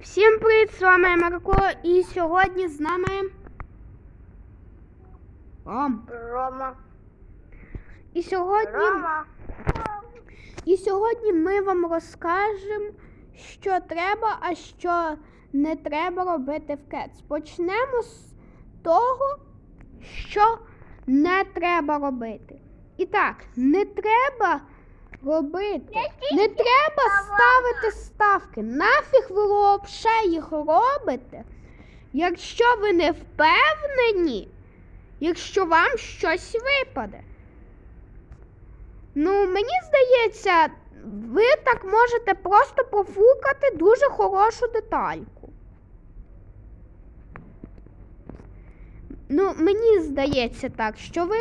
Всім привіт, з вами Марко, і сьогодні з нами. Ром. Рома. І сьогодні, Рома. і сьогодні ми вам розкажемо, що треба, а що не треба робити в Кец. Почнемо з того, що не треба робити. І так, не треба робити. Не треба ставити ставки. Нафіг ви взагалі їх робите, якщо ви не впевнені, якщо вам щось випаде. Ну, мені здається, ви так можете просто профукати дуже хорошу детальку. Ну, мені здається так, що ви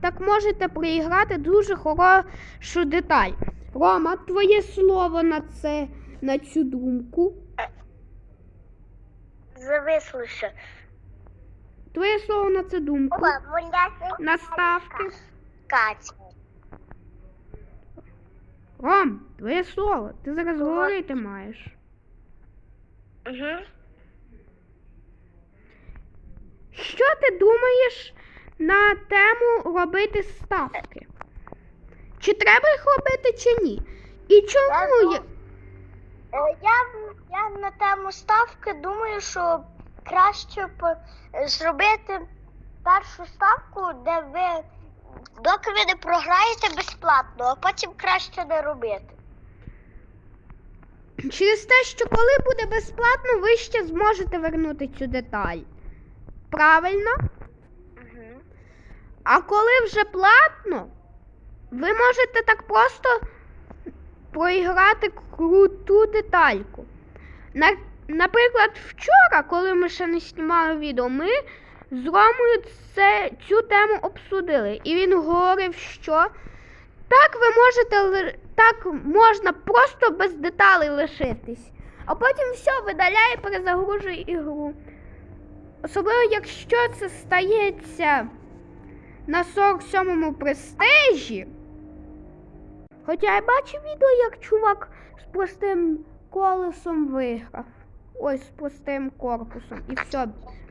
так можете проіграти дуже хорошу деталь. Рома, твоє слово на це, на цю думку. Завислося. Твоє слово на цю думку. Наставки. Катя. Ром, твоє слово. Ти зараз говорити маєш. Угу. Що ти думаєш на тему робити ставки? Чи треба їх робити, чи ні? І чому я... Е, Я, я на тему ставки думаю, що краще зробити першу ставку, де ви, доки ви не програєте безплатно, а потім краще не робити. через те, що коли буде безплатно, ви ще зможете вернути цю деталь. Правильно? Угу. А коли вже платно, ви можете так просто проіграти круту детальку. На, наприклад, вчора, коли ми ще не знімали відео, ми з Ромою це, цю тему обсудили. І він говорив, що так ви можете так можна просто без деталей лишитись. А потім все видаляє, перезагружує ігру. Особливо, якщо це стається на 47-му престижі. Хоча я бачив відео, як чувак з простим колесом виграв. Ой, з простим корпусом. І все.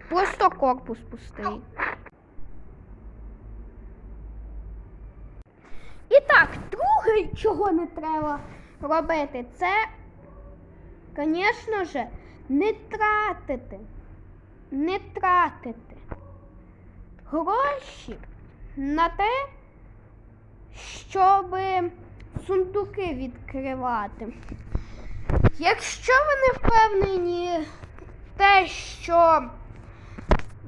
Просто корпус пустий. І так, друге, чого не треба робити, це, звісно ж, не тратити. Не тратити гроші на те, щоб сундуки відкривати. Якщо ви не впевнені те, що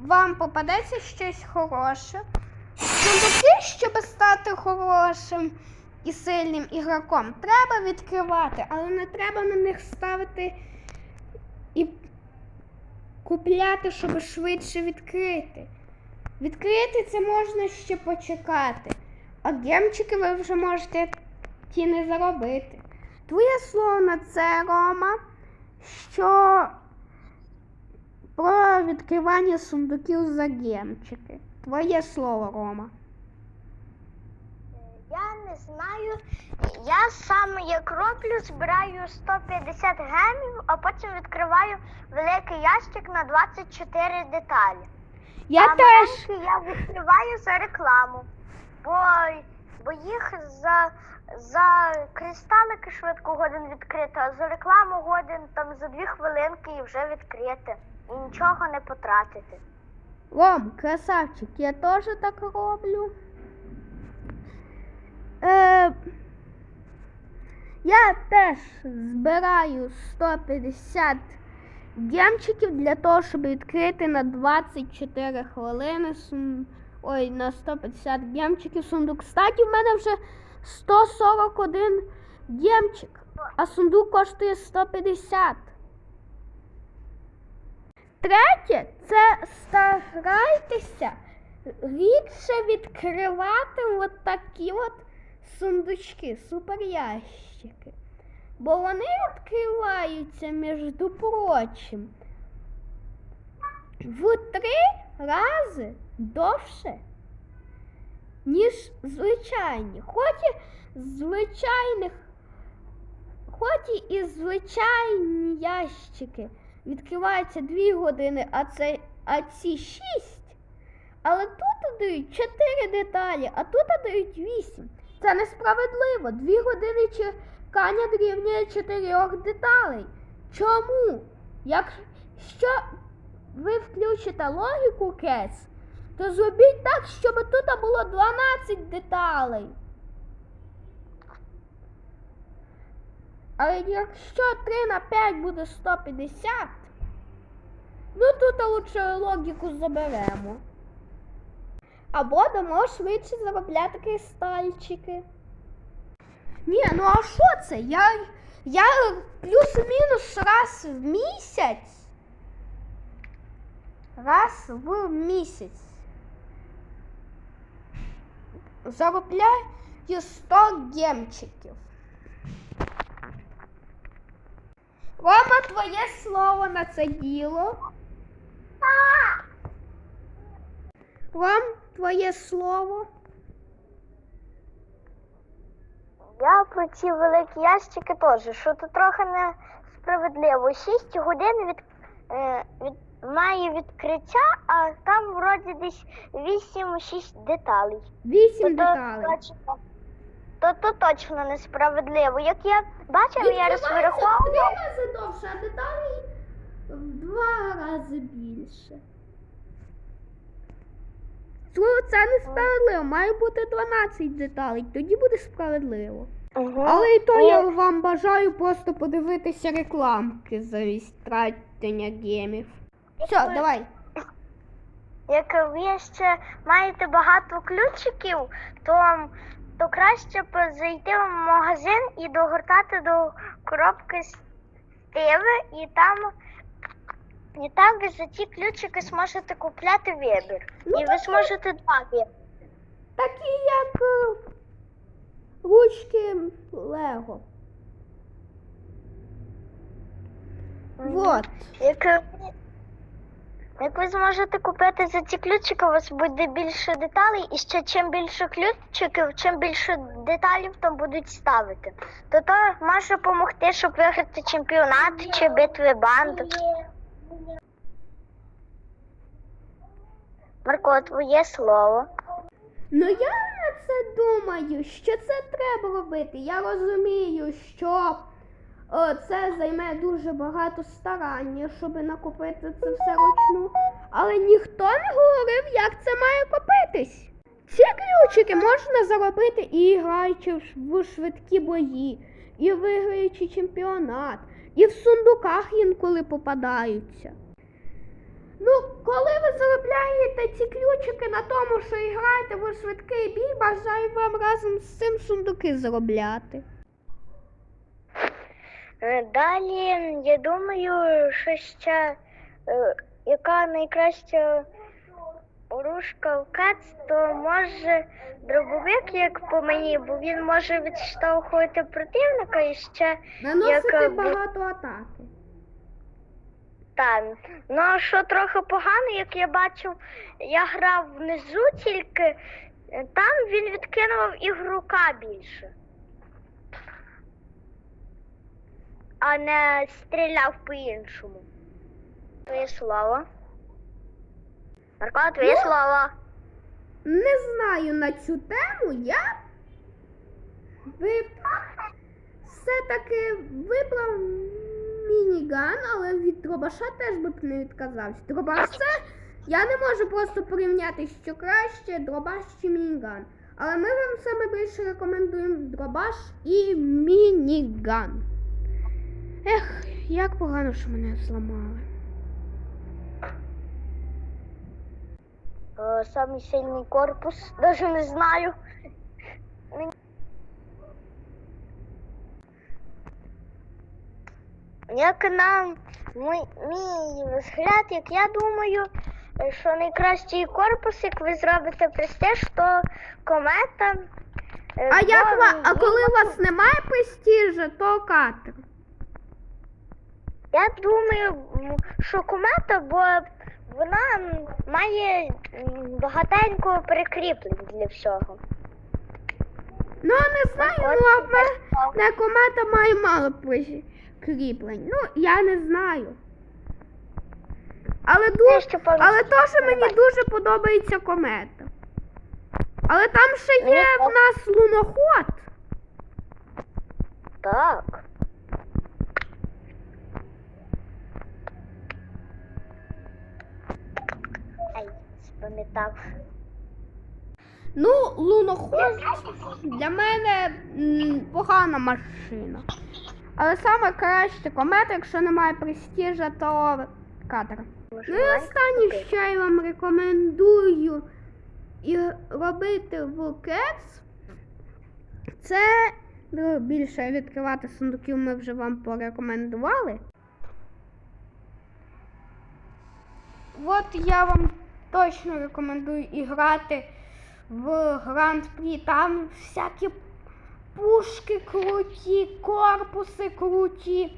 вам попадеться щось хороше, сундуки, щоб стати хорошим і сильним ігроком, треба відкривати, але не треба на них ставити і купляти, щоб швидше відкрити. Відкрити це можна ще почекати, а гемчики ви вже можете ті не заробити. Твоє слово на це, Рома, що про відкривання сундуків за гемчики. Твоє слово, Рома. Я не знаю. Я саме як роблю, збираю 150 гемів, а потім відкриваю великий ящик на 24 деталі. Я а теж. я відкриваю за рекламу. Бо, бо їх за, за кристалики швидко годин відкрити, а за рекламу годин там за дві хвилинки і вже відкрити. І нічого не потратити. Ром, красавчик, я теж так роблю. Е, я теж збираю 150 гемчиків для того, щоб відкрити на 24 хвилини. Ой, на 150 гемчиків сундук. Кстати, в мене вже 141 гемчик, а сундук коштує 150. Третє, це старайтеся рідше відкривати от такі от сундучки, суперящики. Бо вони відкриваються, між прочим, в три рази довше, ніж звичайні. Хоч і звичайних хоч і звичайні ящики відкриваються 2 години, а, це, а ці 6, але тут дають 4 деталі, а тут дають 8. Це несправедливо. 2 години чекання дорівнює 4 деталей. Чому? Якщо ви включите логіку кес, то зробіть так, щоб тут було 12 деталей. Але якщо 3 на 5 буде 150, ну тут лучше логіку заберемо. Або дамо швидше заробляти кристальчики. Ні, ну а що це? Я, я плюс-мінус раз в місяць. Раз в місяць. Заробляю 100 гемчиків. Рома, твоє слово на це діло. Ром, твоє слово. Я про ці великі ящики теж, що то трохи несправедливо. 6 годин від, е, від, має відкриття, а там вроді десь 8-6 деталей. Вісім то, деталей. точно, то, то точно несправедливо. Як я бачила, я Відкривається розраховувала. рази довше, а деталей в два рази більше. Ну, це несправедливо. Має бути 12 деталей, тоді буде справедливо. Угу. Але і то Ні. я вам бажаю просто подивитися рекламки замість тратення гемів. Все, ви- давай. Як ви ще маєте багато ключиків, то, то краще зайти в магазин і догортати до коробки з і там, і ви за ті ключики зможете купляти вибір. Ну, і ви зможете два вибір. Такі як е, ручки Лего. Вот. Як, ви- як ви зможете купити за ці ключики, у вас буде більше деталей, і ще чим більше ключиків, чим більше деталів там будуть ставити. То то може допомогти, щоб виграти чемпіонат чи битви банд. Марко, твоє слово. Ну я на це думаю, що це треба робити. Я розумію, що о, це займе дуже багато старання, щоб накопити це все ручну. Але ніхто не говорив, як це має копитись. Ці ключики можна заробити і граючи в швидкі бої, і виграючи чемпіонат, і в сундуках інколи попадаються. Ну, коли ви заробляєте ці ключики на тому, що граєте в швидкий бій, бажаю вам разом з цим сундуки заробляти. Е, Далі, я думаю, що ще е, яка найкраща оружка в кац, то може дробовик, як по мені, бо він може відштовхувати противника і ще Наносити бу- багато атаки. Там. Ну а що трохи погано, як я бачив, я грав внизу тільки, там він відкинув ігрока більше. А не стріляв по-іншому. Твоє слово. Марко, твоє Ну, слово. Не знаю на цю тему, я би все-таки вибрав мініган, але від дробаша теж би не відказався. Дробаш це я не можу просто порівняти, що краще дробаш чи мініган. Але ми вам саме більше рекомендуємо дробаш і мініган. Ех, як погано, що мене зламали. Е, Самий сильний корпус, навіть не знаю. Як нам мій, мій взгляд, як я думаю, що найкращий корпус, як ви зробите престиж, то комета. е, А як ва, а коли у вас немає престижа, то катер. Я думаю, що комета, бо вона має багатенько прикріплень для всього. Ну, не знаю, ну а в мене комета має мало прикріплень. Ну, я не знаю. Але дуже, що але теж мені нормально. дуже подобається комета. Але там ще є Мені в нас луноход. Так. Ай, спам'ятав. Ну, луноход для мене погана машина. Але саме краще комета, якщо немає престижа, то катер. Ну і останнє, що я вам рекомендую і робити в Кец, це ну, більше відкривати сундуків ми вже вам порекомендували. От я вам точно рекомендую і грати в Гранд Прі. Там всякі пушки круті, корпуси круті.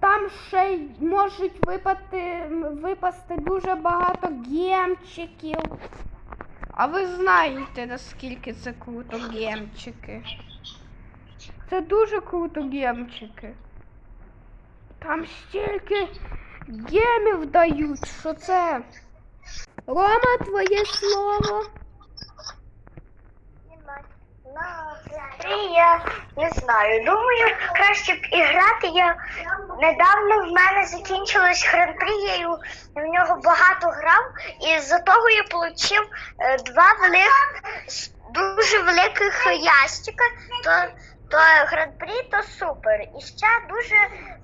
Там ще можуть випати, випасти дуже багато гемчиків. А ви знаєте, наскільки це круто гемчики. Це дуже круто гемчики. Там стільки гемів дають, що це. Рома, твоє слово. Я не знаю. Думаю, краще б і грати. Я недавно в мене закінчилось гран-прі, я в нього багато грав, і з-за того я отримав два великих, дуже великих ящика. То, то гран-прі, то супер. І ще дуже,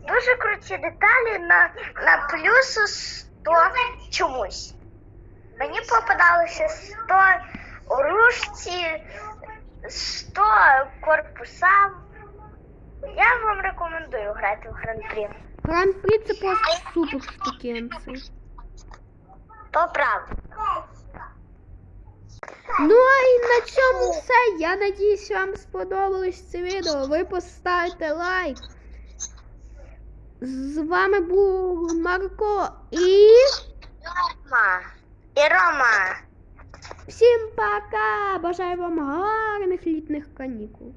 дуже круті деталі на, на плюс 100 чомусь. Мені попадалося 100 оружці, 100 корпусам. Я вам рекомендую грати в гран-прі. Гран-прі це просто супер штукенці. То правда. Ну а і на цьому все. Я надіюсь, вам сподобалось це відео. Ви поставите лайк. З вами був Марко і Рома. І Рома. Всім пока! Бажаю вам гарних літніх канікул.